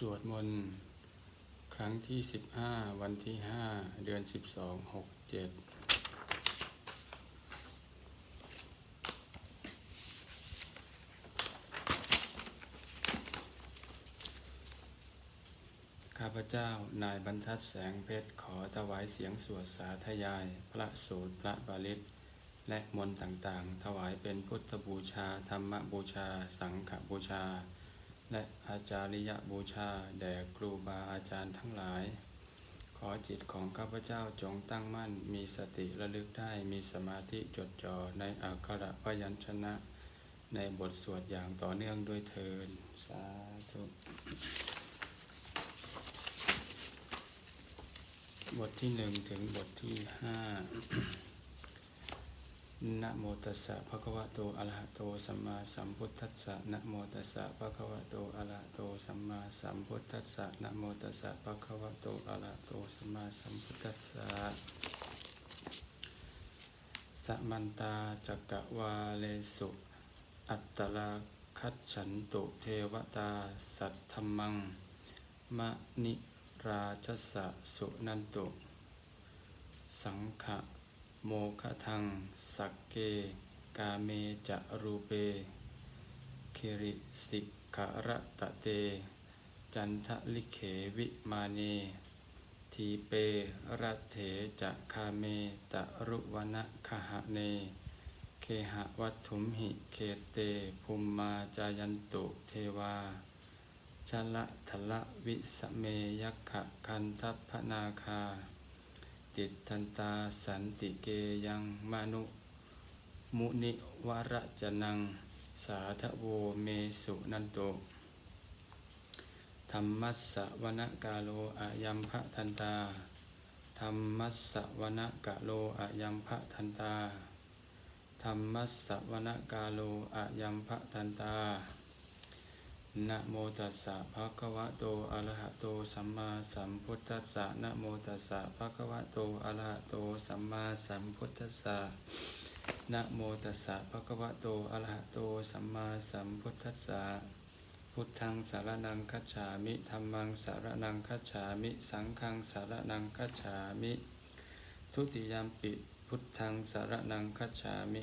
สวดมนต์ครั้งที่ 15 วันที่ 5 เดือน 12 6 7ข้าพเจ้านายบรรทัดแสงเพชรขอถวายเสียงสวดสาธยาย พระสูตรพระบาลิตและมนต์ต่างๆ ถวายเป็นพุทธบูชา ธรรมบูชา สังฆบูชา และอาจาริยบูชา แด่ครูบาอาจารย์ทั้งหลาย ขอจิตของข้าพเจ้าจงตั้งมั่น มีสติระลึกได้มีสมาธิจดจ่อในอักขระพยัญชนะ ในบทสวดอย่างต่อเนื่องด้วยเทินสาธุบทที่หนึ่งถึงบทที่ห้า นะโมตัสสะภะคะวะโตอะระหะโตสัมมาสัมพุทธัสสะนะโมตัสสะภะคะวะโตอะระหะโตสัมมาสัมพุทธัสสะนะโมตัสสะภะคะวะโตอะระหะโตสัมมาสัมพุทธัสสะสัมันตาจักกะวาเลสุ อัตตราคัจฉันตุเทวตา สัทธมัง มะนิราชสะสุนันตุ สังขะ โมคะทังสักเก กาเมจะรูเปคิริสิกะระตะเต จันทะลิเขวิมาเน ทีเปรัตเถจะคาเมตะรุวนะคหะเน เคหะวัตถุมหิเคเตภุมมาจายันตุเทวาชละทละวิสเมยักขะคันทัพพนาคา ตทันตาสันติเกยังมนุ มุนิวรจนัง สาธโวเมสุนันโตธรรมัสสะวนกาโลอายัมภะทันตาธรรมัสสะวนกาโลอายัมภะทันตาธรรมัสสะวนกาโลอายัมภะทันตา นะโมตัสสะภะคะวะโต อะระหะโต สัมมาสัมพุทธัสสะนะโมตัสสะภะคะวะโต อะระหะโต สัมมาสัมพุทธัสสะนะโมตัสสะภะคะวะโต อะระหะโต สัมมาสัมพุทธัสสะ พุทธังสารนังคัจฉามิธัมมังสารนังคัจฉามิ สังฆังสารนังคัจฉามิ ทุติยามปิ พุทธังสารนังคัจฉามิ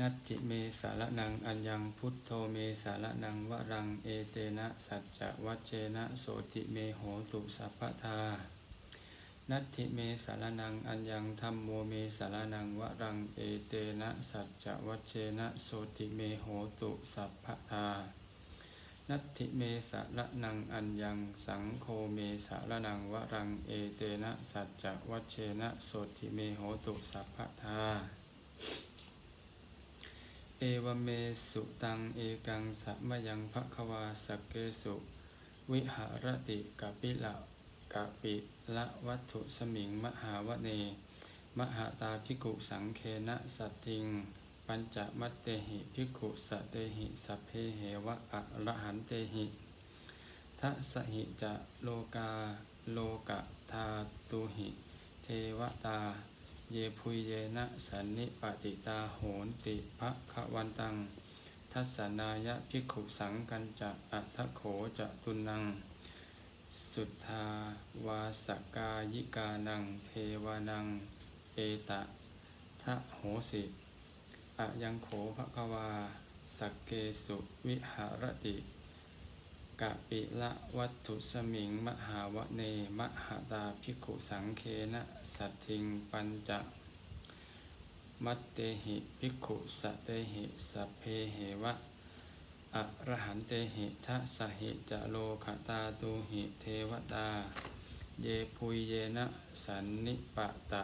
นัตติเมสารนังอัญญังพุทโธเมสารนังวรังเอเตนะสัจจวัจเจนะโสติเมโหตุสัพพทา นัตถิเมสารนังอัญญังธรรมโมเมสารนังวรังเอเตนะสัจจวัจเจนะโสติเมโหตุสัพพทา นัตถิเมสารนังอัญญังสังโฆเมสารนังวรังเอเตนะสัจจวัจเจนะโสติเมโหตุสัพพทา เอวเมสุตังเอกังสัมยังภควาสเกสุ วิหารติกะปิละกะปิละวัตถุสมิงมหาวเน มหาตาภิกุสังเคนะสัตติง ปัญจมัตเตหิภิกุสเตหิสัพเพเหวะอะระหันเตหิทัสหิจะโลกาโลกะทาตุหิ เทวตา เยพุยเยนะสันนิปติตาโหนติภะคะวันตัง ทัสนายะภิกขุสังกันจะอัทโขจะตุนัง สุทธาวาสกายิกานัง เทวานัง เอตะทะโหสิอะยังโขภควาสักเกสุวิหารติ กะปิละวัตถุสมิงมหาวเนมหาตาภิกขุสังเคนะสัตถิงปัญจมัตเตหิภิกขุสะเตหิสัพเพเหวะอะระหันเตหิทัสหิจะโลขตาตูหิเทวตา เยพุยเยนะสันนิปะตะ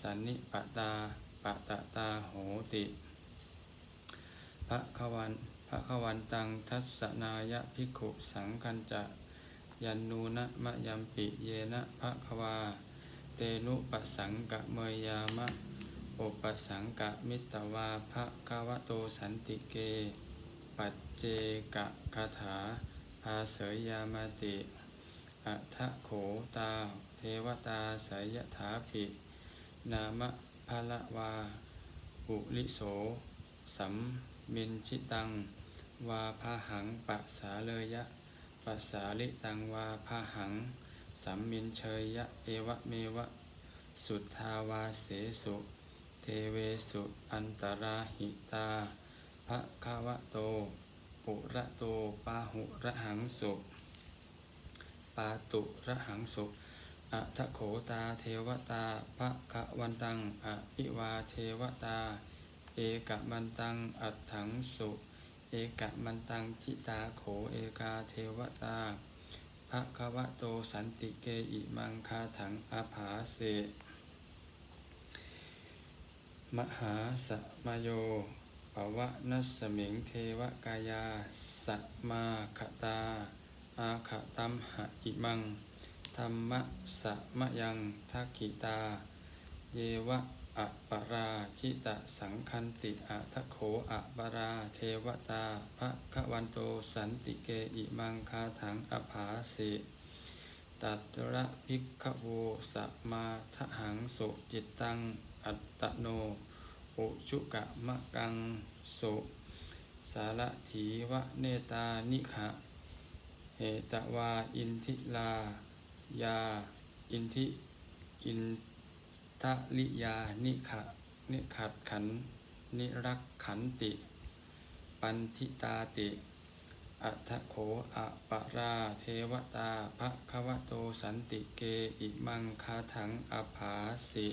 สันนิปะตาปะตะตาโหติพระขวัน พระขวันตังทัสสนายะภิกขุสังคัญจะยันนูนะมะยัมปิเยนะพระควา เตนุปสังกะเมยยามะปอุปสังกะมิตวาภะคะวะโตสันติเก ปัจเจกะคาถาภาเสยยามาติอัทะโขตา เทวตาสยถาปิ นามะภะละวา ปุริโส สัมมินชิตัง วาพาหังปัสสาเลยะปัสสาลิตังวาพาหัง สัมมินเชยยะเอวะเมวะ สุทธาวาเสสุ เทเวสุอันตราหิตาภะคะวะโต ปุระโตปาหุระหังสุปาตุระหังสุอะทะโขตาเทวตาภะคะวันตังอภิวาเทวตา เอกมันตังอัถังสุ เอกะมันตังทิตาโขเอกาเทวตาภะควะโตสันติเกอิมังคาถังอาภาเสมหาสมโยปวะนัสสมิงเทวกายาสัมาคตา อาคตัมหะอิมัง ธรรมะสะมยังทักขิตา เยวะ อะปราชิตะสังคันติอะทะโขอะปราเทวตาภะควันโตสันติเกอิมังคาถังอภาสิตัตระภิกขโวสะมาทะหังสุจิตตัง อัตตโนอุชุกะมะกังสุสารถีวะเนตานิขะเหตวาอินทิลายา อินทิอินทะลิยา นิขะนิขัดขัน นิรักขันติ ปันทิตาติ อัทโขอะปะราเทวตาภะคะวะโตสันติเก อิมังคาถังอภาสิ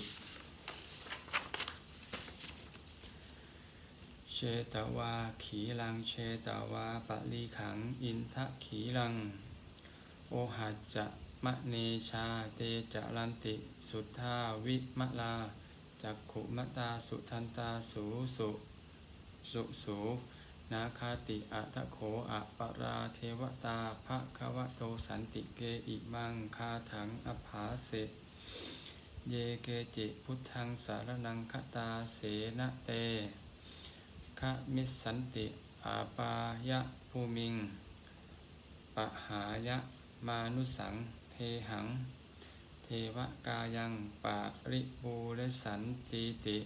เชตวาขีลังเชตวาปะลีขัง อินทะขีลัง โอหัจจะ มะเนชาเตจะรันติ สุทธาวิมะลา จักขุมตาสุทันตาสูสุสุสูนาคาติอัทะโขอะปราเทวตาภะคะวะโตสันติเกอิมังคาถังอภาเสเยเกจิพุทธังสารนังคตาเสนะเตคะมิสสันติอาปายะภูมิงปะหายะมานุสัง เทหัง เทวกายังปะริบูเรสันติติ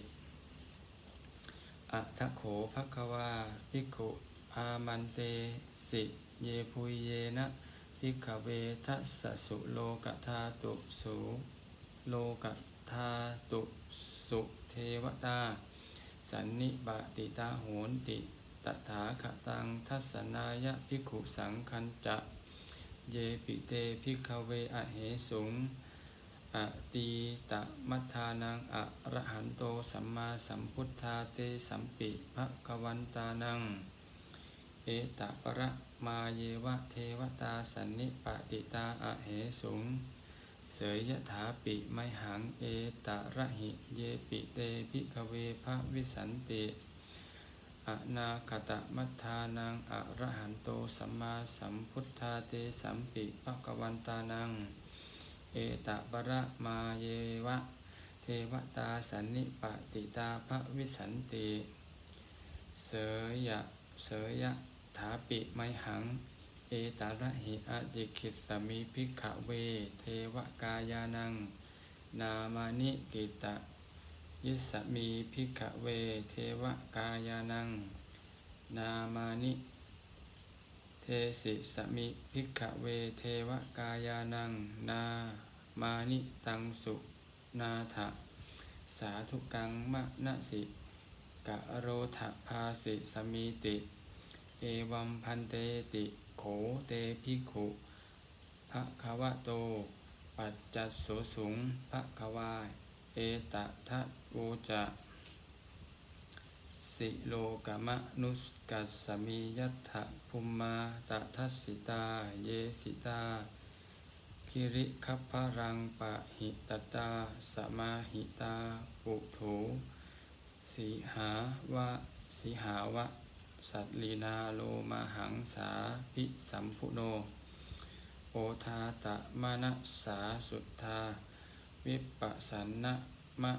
อัทโขภควาภิกขุอามันเตสิเยพุยเยนะภิกขเวทัสสะสุโลกธาตุสุโลกธาตุสุเทวตา สันนิบาติตาโหนติตถาคตังทัศนายะภิกขุสังคันจะ เยปิเตภิกขเวอะเหสุงอะตีตะมัทานังอรหันโตสัมมาสัมพุทธาเตสัมปิภะควันตานัง เอตะประมาเยวะเทวตาสันนิปติตาอะเหสุง เสยยถาปิไมหังเอตะระหิเยปิเตภิกขเวภะวิสันติ อนาคตมัทธานังอะระหันโตสัมมาสัมพุทธาเตสัมปิภะกวันตานัง เอตะปะระมาเยวะ เทวตาสันนิปติตาภะวิสันติเสยยะเสยยะถาปิไมหัง เอตาระหิอจิคิสมิภิกขเว เทวกายานัง นามานิกิตะ ยิสมีภิกเวเทวกายานัง นามานิ เทสิสมิภิกเวเทวกายานัง นามานิตังสุนาถะสาธุกังมะนะสิกะโรทะภาสิสมีติ เอวัมพันเตติโขเตภิขุภะคะวะโต ปัจจัสโสสุงภะคะวา เอตะทะโวจะสิโลกมะนุสกัสสมิยัตถะภุมมาตะทัสสิตา เยสิตาคิริคัพพะรังปะหิตตา สมาหิตา ปุโถสีหาวะสีหาวะ สัตลีนาโลมาหังสาพิสัมพุโน โอทาตะมานะสาสุทธา วิปัสสันนะมะ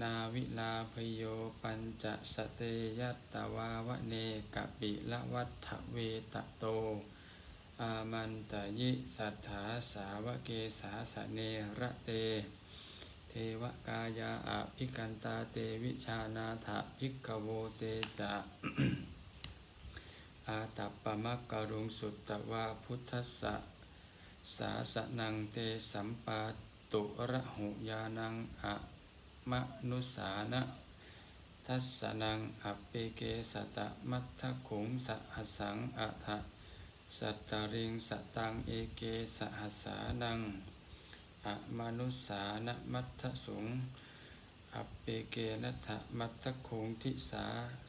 นาวิลาพโยปัญจสเตยัตตวาวะเนกปิละวัฏเวตโต อามันตยิสัทธาสาวเกสาสเนระเต เทวกายาอภิกันตาเตวิชานาถภิกโวเตจะอาตัปปมักกะรุงสุตตวาพุทธสสะสาสนังเตสัมปาต ตุระหุยานังอะมะนุสานะทัสสนังอปเปเกสตะมัทธขุงสหสังอะทะสัตตริงสตังเอเกสหสานังอะมนุสานะมัทธสุงอัปเปเกนัทมัตตคงทิสา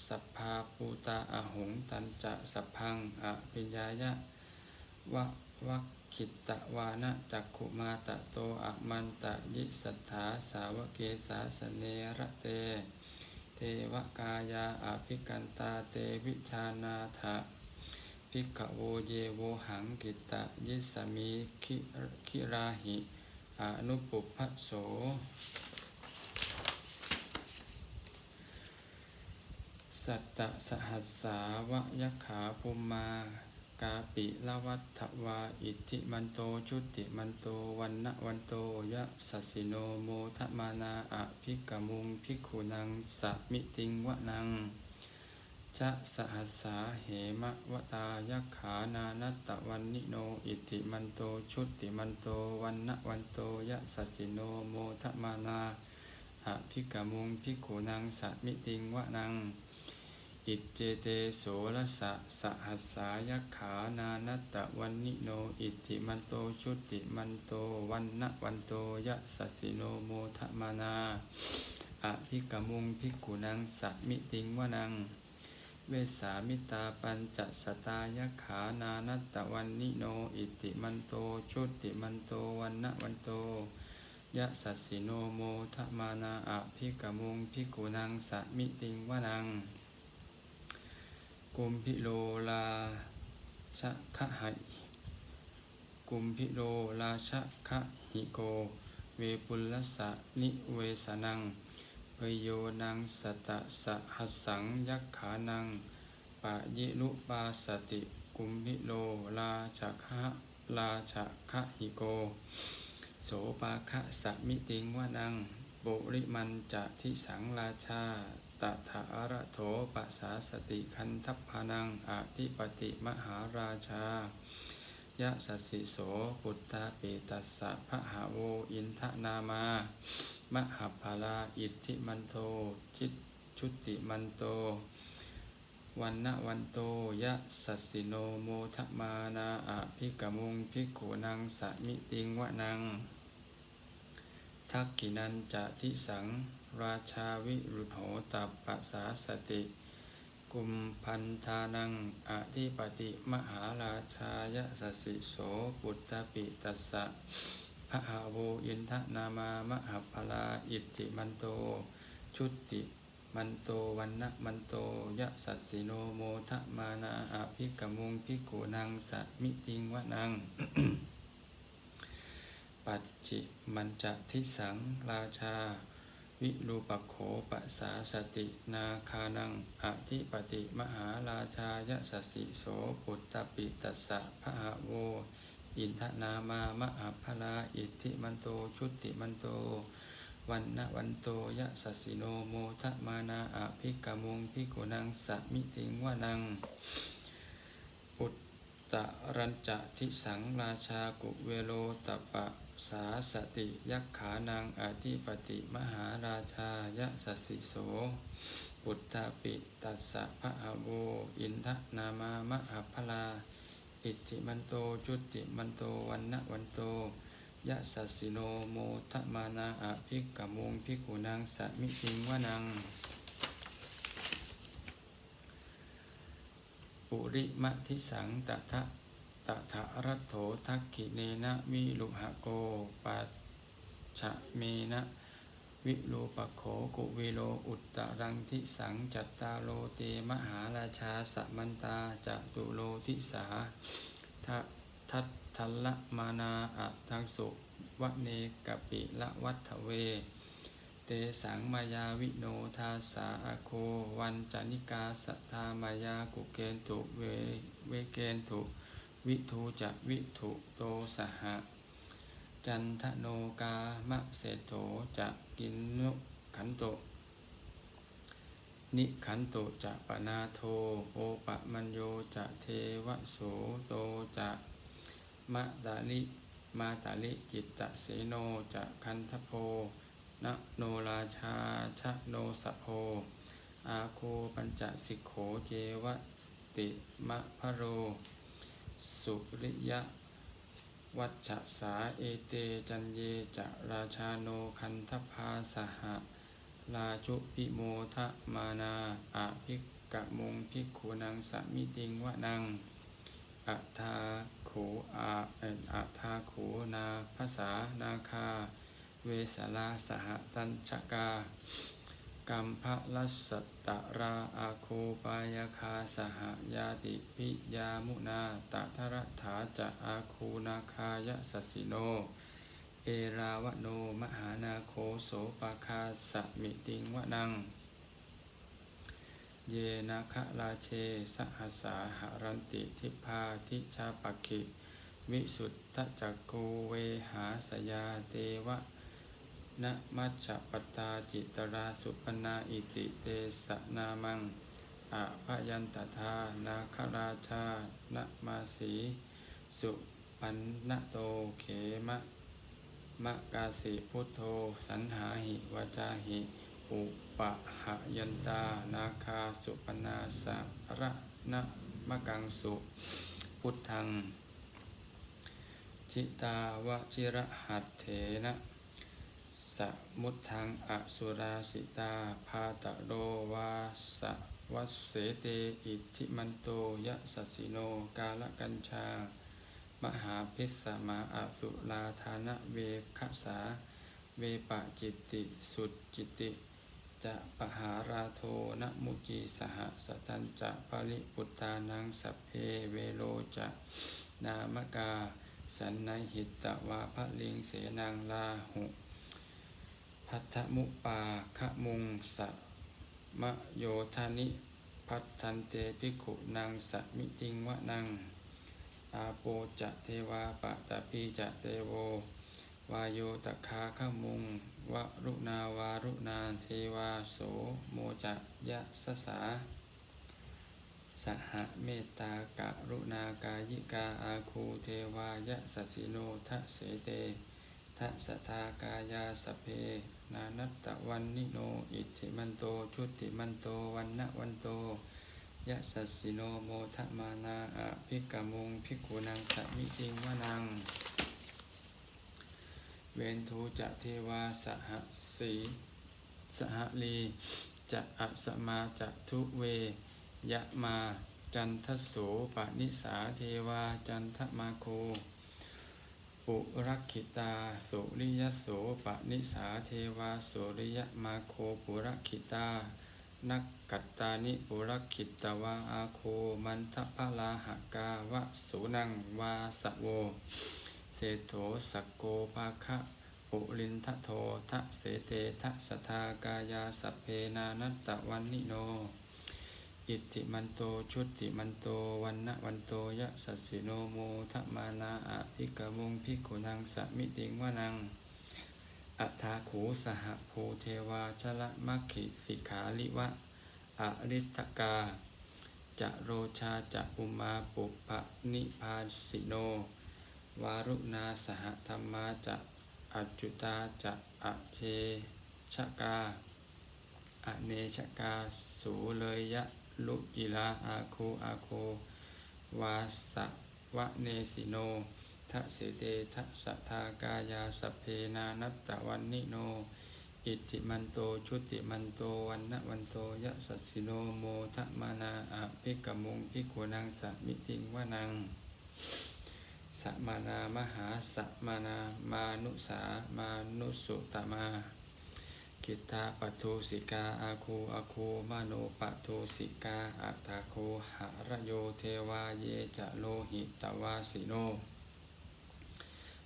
สัพพาปูตาอาหงตันจะสพังอภิญญายะวะวัก ขิตตะวานะจักขุมาตะโตอะมันตะยิสัทธาสาวเกสาสเนระเต เทวกายาอภิกันตาเตวิชานาถะภิกขโวเยโวหังกิตะยิสมิคิคิราหิอนุปุพโสสัตตะสหัสสาวะยักขาภูมา กาปิละวัฏฐวาอิทธิมันโตชุติมันโตวันนะวันโตยะสัสิโนโมทมานาอะภิกมุงภิกขุนังสะมิติงวะนังจะสหัสสาเหมะวตายักขานานัตตะวันนิโนอิทธิมันโตชุติมันโตวันนะวันโตยะสัสิโนโมทมานาอะภิกมุงภิกขุนังสะมิติงวะนัง อิเจเตโสรสะสหัสสายขานานัตตะวันนิโน อิติมันโตชุติมันโตวันนะวันโตยะสัสิโนโมทะมานาอะพิกมุงพิกุนังสัมิติงวนัง เวสามิตาปัญจสตายขานานัตตะวันนิโน อิติมันโตชุติมันโตวันนะวันโตยะสัสสิโนโมทะมานาอะพิกมุงพิกุนังสัมิติงวนัง กุมพิโลลาชะคะหะกุมพิโลลาชะคะหิโก เวปุลสะนิเวสนังปโยนังสตะสะหัสสังยักขานังปะยิลุปาสติกุมพิโลลาชะคะลาชะคะหิโก โสปาคะสะมิติงวานังปุริมันจะทิสังราชา ตถาระโถปัสสาสติคันทัพพานังอาทิปติมหาราชายะสสสิโสปุตตาเปตัสสะพะหาโวอินทนามามหาภาลาอิทธิมันโตจิตชุติมันโตวันนวันโตยะสัสสิโนโมทมานาอะภิกมุงภิกขุนังสมิติงวะนัง ทักกินันจะทิสัง ราชาวิรุโหตัปปะสาสติ กุมพันธานังอธิปติมหาราชายสสสิโสปุตตปิตัสสะพระหาโวอินทนามามหาภลาอิทธิมันโต ชุติมันโตวันนะมันโตยะสัสิโนโมทะมานาอภิกมุงภิกุนังสะมิติงวะนัง ปัจจิมันจะทิสังราชา วิรูปโขปสาสตินาคานังอธิปติมหาราชายสสสิโสปุตตปิตัสสะพะหะโว อินทนามามหาภลาอิทธิมันโตชุติมันโตวันนวันโตยะสัสสิโนโมทะมานาอภิกมุงภิกขุนังสะมิติงวะนัง ปุตตะรัญจะทิสังราชากุเวโลตปะ สาสติยักขานังอธิปติมหาราชายะสัสสิโส ปุตตาปิตัสสะพะหะโวอินทนามามหาภลา อิทธิมันโตจุติมันโตวันนะวันโตยะสัสสิโนโมทะมานาอภิกขมุงภิกุนังสะมิติงวะนัง ปุริมะทิสังตถะ ตถารัตโถทักขิเนนะวิลุหะโกปัจฉะเมนะวิรูปโขกุวิโลอุตตรังทิสังจัตตาโลเตมหาราชาสัมันตาจตุโลทิสาทัทัตทัละมานาอะทังสุวะเนกปิละวัฏเว เตสังมายาวิโนทาสาอโควันจานิกาสัทธามายากุเกนตุเวเวเกนตุ วิทูจะวิทุโตสหะ จันทโนกามะเสโถจะกินนุขันโต นิขันโตจะปนาโทโอปะมัญโยจะเทวโสโตจะมะตาลิมาตาลิจิตตเสโนจะคันทโพนะโนราชาชะโนสะโพ อาโคปัญจสิกโขเจวติมะพะโร สุริยะ วัชชะสาเอเตจันเยจะราชาโนคันทพาสหะราชุพิโมทะมานาอาภิกกะมุงภิกขุนังสมิติงวะนังอัฏฐาโขอาเอ่ออัฏฐาโขนาภาษานาคา เวสลาสหตัญชกา กัมภะลัสสตตราอาโคปายคาสหายาติพิยามุนาตทรถาจะอาคูนาคายสสิโน เอราวโนมหานาโคโสปาคาสมิติงวะนัง เยนะคะราเชสหัสสาหารันติทิพาทิชาปกิ วิสุทธจักกูเวหาสยาเตวะ นะมัจจปตาจิตราสุปนาอิติเตสนามังอะพยันตถานาคราชานะมาสีสุปันนโตเขมะมะกาสิพุทโธสันหาหิวาจาหิอุปะหะยันตานาคาสุปนาสะระนะมะกังสุพุทธัง จิตาวชิระหัตเถนะ สมุทังอสุราสิตาพาตะโรวาสะวัสเสเตอิทธิมันโตยะสัสิโนกาลกัญชา มหาพิสมาอสุลาธานะเวคสา เวปะจิตติสุดจิตติจะปหาราโทนะมุจีสหสตันจะปริปุตตานังสัพเพเวโลจะนามกา สันนหิตตวาพระลิงเสนังลาหุ พัทธมุปาคะมุงสะมะโยธานิพัทธันเตภิกขุนางสมิติงวะนังอาโปจะเทวาปะตะปีจะเตโว วายโยตคาขมุงวะรุณาวารุณาเทวาโสโมจะยะสสาสหเมตตากะรุณากายิกาอาคูเทวายะสสิโนทะเสเตทะสทากายาสเพ นานัตตะวันนิโน อิทธิมันโต ชุติมันโต วันนะวันโต ยะสัสสิโนโมทะมานาอะภิกมุงภิกขุนังสัมิติงวะนัง เวนทูจะเทวาสหสีสหลีจะอัสมาจะทุเวยะมา จันทโสปนิสาเทวา จันทมาโค ปุรักขิตา สุริยโสปนิสาเทวาสุริยมาโคปุรักขิตา นักกัตตานิปุรักขิตวาอาโคมันทพลาหกาวะสุนังวาสะโว เศโถสโกภาคะปุลินทโททะเสเตทะสทากายาสพเพนานัตตะวันนิโน อิทธิมันโตชุติมันโตวันนะวันโตยะสัสสิโนโมทะมานาอะภิกมุงภิกขุนังสมิติงวะนังอัฏฐาขูสหภูเทวาชละมัคคิสิขาลิวะอริตกาจะโรชาจะอุมาปุปะนิพาสิโน วารุณาสหธรรมาจะอจุตาจะอเชชกาอเนชกาสูเลยยะ ลุกิลาอาคูอาโควาสะวะเนสิโนทะเสเตทะสะทากายาสเพนานัตตะวันนิโน อิทิมันโตชุติมันโตวันนะวันโตยะสัสสิโนโมทะมานาอะภิกมุงภิกขุนังสัมิติงวะนังสัมมานามหาสัมมานามานุสามานุสุตมา กิตตาปัทุสิกาอาคูอาคูมโนปัทุสิกาอัตตาโคหะรโยเทวาเยจะโลหิตวาสิโน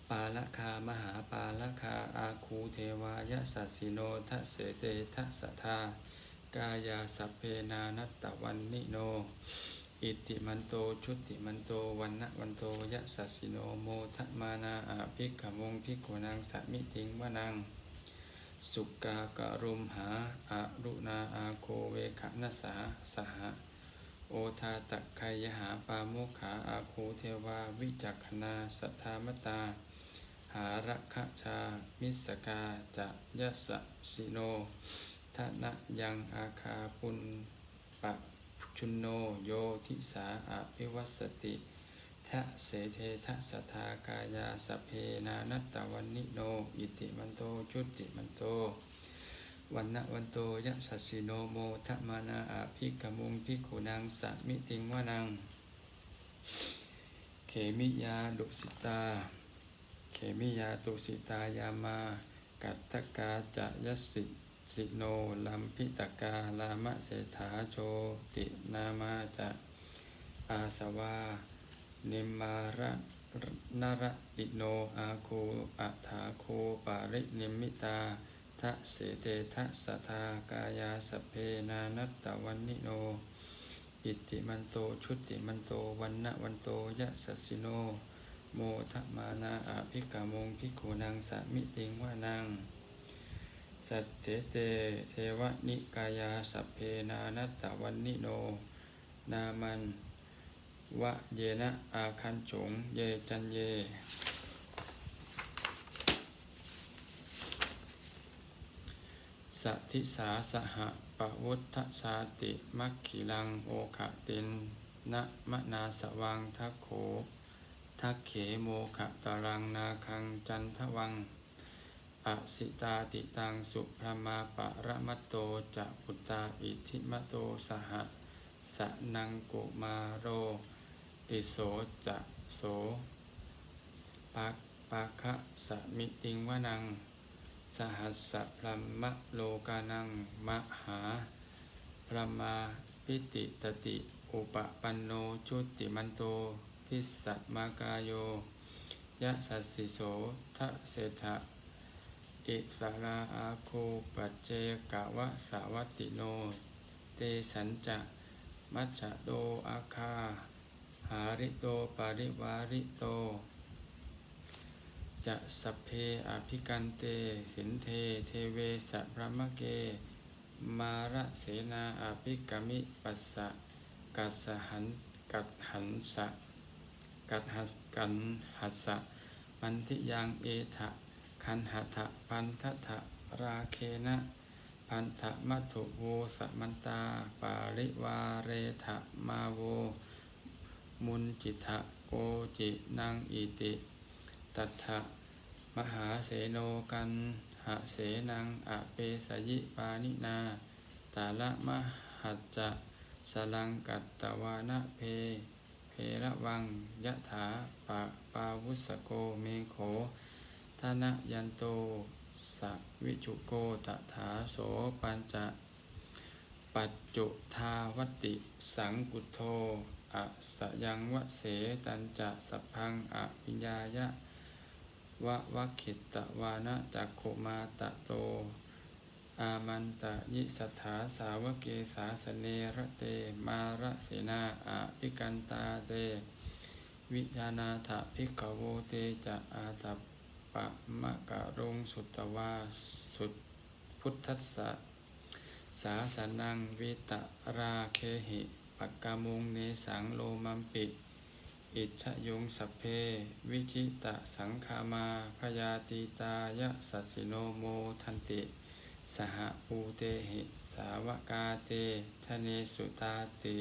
ปาละคามหาปาละคาอาคูเทวายสัสสิโนทะเสเตทะสะทากายาสัพเพนานัตตวันนิโน อิติมันโตชุติมันโตวันนะวันโตยะสัสสิโนโมทะมานาอาภิกขมงภิกขุนังสัมมิติงวนัง สุกาการุมหาอารุณาอาโคเวขนสาสหะโอทาตะไคยหาปาโมขาอาโคเทวาวิจักขณาสัทธามตา หาระคะชา มิสกาจะยะสะสิโนทนะยังอาคาปุณปะชุนโนโยทิสาอภิวัสติ ทะเสเททะสทากายาสเพนานัตตวันนิโน อิติมันโตชุติมันโตวันนะวันโตยะสัสสิโนโมทะมานาอาภิกขมุงภิกขุนังสัมมิติงวานัง เขมิยาดุสิตา เขมิยาตุสิตายามา กัตตกาจะยสสิสิโนลัมพิตกาลามะเศรษฐาโชตินามาจะอาสวา นิมาระนรติโนอาคูอัฏฐาคูปารินิมิตาทะเสเตทะสทากายาสเพนานัตตวันนิโน อิติมันโตชุติมันโตวันนะวันโตยะสัสสิโน โมทะมานาอาภิกขมงภิกขุนังสมิติงวานังสัตเถเตเทวนิกายาสเพนานัตตวันนิโน นามัน วะเยนะอาคันจงเยจันเย สัทธิสาสหปวุฒชาติมัคคิลังโอคะตินนะมะนาสวังทักโขทักเขโมขะตารังนาคังจันทวังอสิตาติตังสุพรมาปะระมัตโตจะปุตตาอิทิมโตสหะสะนังกุมาโร ติโสจะโสปักปะคะสะมิติงวนัง สหัสสะพรหมโลกานัง มหาพระมาปิติตติอุปปันโนชุติมันโต พิสสะมากายโยยะสัสสิโสทะเศรษฐะอิสราอาโคปัจเจกะวะสาวัตติโน เตสัญจะมัจจโดอาคา หาริโตปาริวาริโต จะสัพเพอภิกันเตสินเทเทเวสะพระมะเก มาระเสนาอภิกามิปัสสะกัสหันกัดหันสะกัดหัสกันหัสสะมันทิยังเอทะคันหัทะพันทะทะราเคนะพันธะมัทุโวสมันตาปาริวาเรทะมาโว มุนจิทะโกจินังอิติตัทะมหาเสโนกันหะเสนังอเปสยิปานินาตาละมหัจจะสลังกัตตวานะเพ เพระวังยะถาปะปาวุสโกเมโขทานะยันโตสวิจุโกตถาโสปัญจะ ปัจจุทาวติ สังกุโทอะสยังวะเสตันจะสัพพังอภิญญายะวะวะขิตตวานะจักขุมาตะโต อามันตะยิสัทธาสาวเกสาสเนระเตมาระเสนาอาภิกันตาเต วิจานาถาภิกขโวเตจะอาตปปะมะกะรงสุตตวาสุดพุทธัสสะ สาสนังวิตราเคหิปักกามุงเนสังโลมัมปิอิชยงสัพเพ วิจิตะสังคามาพยาติตายะสัสสิโนโมทันติ สหปูเตหิ สาวกาเตทะเนสุตาติ